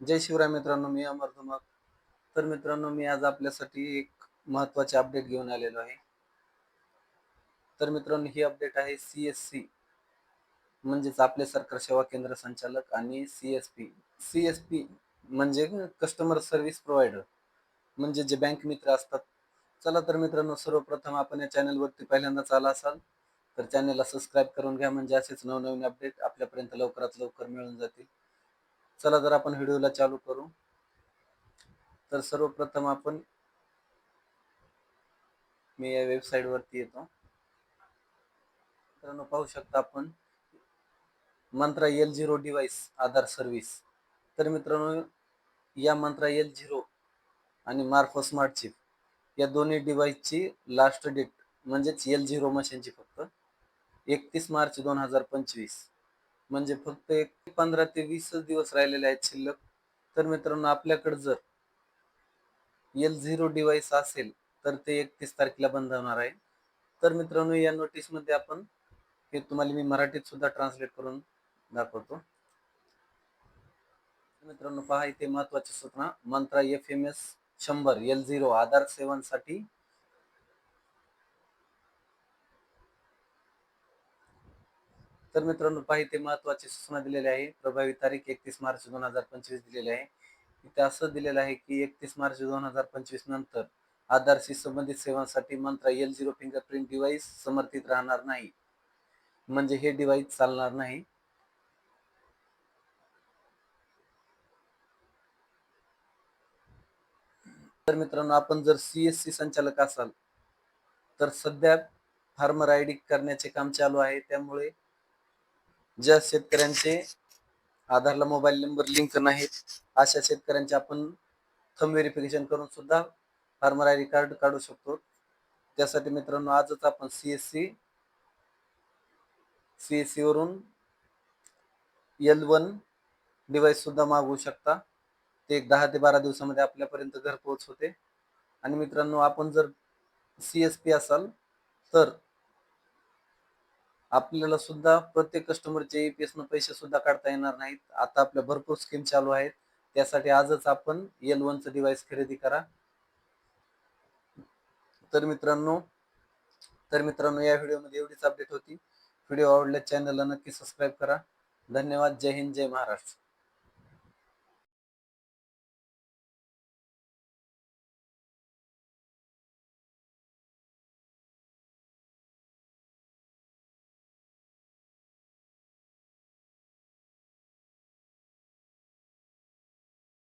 जय शिवराय मित्रांनो मी अमर धुमाक तर मित्रांनो मी आज आपल्यासाठी एक महत्त्वाचे अपडेट घेऊन आलेलो आहे. तर मित्रांनो ही अपडेट आहे सी एस सी म्हणजेच आपले सरकार सेवा केंद्र संचालक आणि C S P C S P म्हणजे कस्टमर सर्व्हिस प्रोव्हायडर म्हणजे जे बँक मित्र असतात. चला तर मित्रांनो सर्वप्रथम आपण या चॅनलवरती पहिल्यांदाच आला असाल तर चॅनलला सबस्क्राईब करून घ्या म्हणजे असेच नवनवीन अपडेट आपल्यापर्यंत लवकरात लवकर मिळून जातील. चला तर आपण व्हिडिओला चालू करू. तर सर्वप्रथम आपण मी या वेबसाईट वरती येतो. मित्रांनो पाहू शकता आपण Mantra L zero device Aadhaar service तर मित्रांनो या मंत्रा एल झिरो आणि मार्फो स्मार्ट चिप या दोन्ही डिव्हाइसची लास्ट डेट म्हणजेच एल झिरो मशीनची फक्त एकतीस मार्च दोन हजार पंचवीस. म्हणजे फक्त एक पंधरा ते वीसच दिवस राहिलेले आहेत शिल्लक. तर मित्रांनो आपल्याकडे जर एल झिरो डिव्हाइस असेल तर ते एकतीस तारखेला बंद होणार आहे. तर मित्रांनो या नोटीसमध्ये आपण हे तुम्हाला मी मराठीत सुद्धा ट्रान्सलेट करून दाखवतो. मित्रांनो पहा इथे महत्वाची सूचना. मंत्रा एफ एम एस शंभर एल झिरो आधार सेवांसाठी तर मित्रांनो पाहिजे महत्वाची सूचना दिलेली आहे. प्रभावी तारीख एकतीस मार्च दोन हजार पंचवीस दिलेली आहे. इथे असं दिलेलं आहे की एकतीस मार्च दोन हजार पंचवीस नंतर आधारशी संबंधित सेवांसाठी Mantra L zero fingerprint device समर्थित राहणार नाही. म्हणजे हे डिव्हाइस चालणार नाही. तर मित्रांनो आपण जर सीएससी संचालक असाल तर सध्या फार्मर आय डी करण्याचे काम चालू आहे. त्यामुळे ज्या शेतकऱ्यांचे आधारला मोबाईल नंबर लिंक नाहीत अशा शेतकऱ्यांचे आपण थम व्हेरिफिकेशन करून सुद्धा फार्मर आय डी कार्ड काढू शकतो. त्यासाठी मित्रांनो आजच आपण C S C C S C वरून एल वन डिव्हाइस सुद्धा मागवू शकता. ते एक दहा ते बारा दिवसामध्ये आपल्यापर्यंत घरपोच होते आणि मित्रांनो आपण जर सी एस पी असाल तर आपल्याला सुद्धा प्रत्येक कस्टमरचे एपीएस न पैसे सुद्धा काढता येणार नाहीत. आता आपल्या भरपूर स्कीम चालू आहेत. त्यासाठी आजच आपण एल वनचं डिव्हाइस खरेदी करा. तर मित्रांनो तर मित्रांनो या व्हिडिओमध्ये एवढीच अपडेट होती. व्हिडिओ आवडल्या चॅनलला नक्की सबस्क्राईब करा. धन्यवाद. जय हिंद. जय महाराष्ट्र.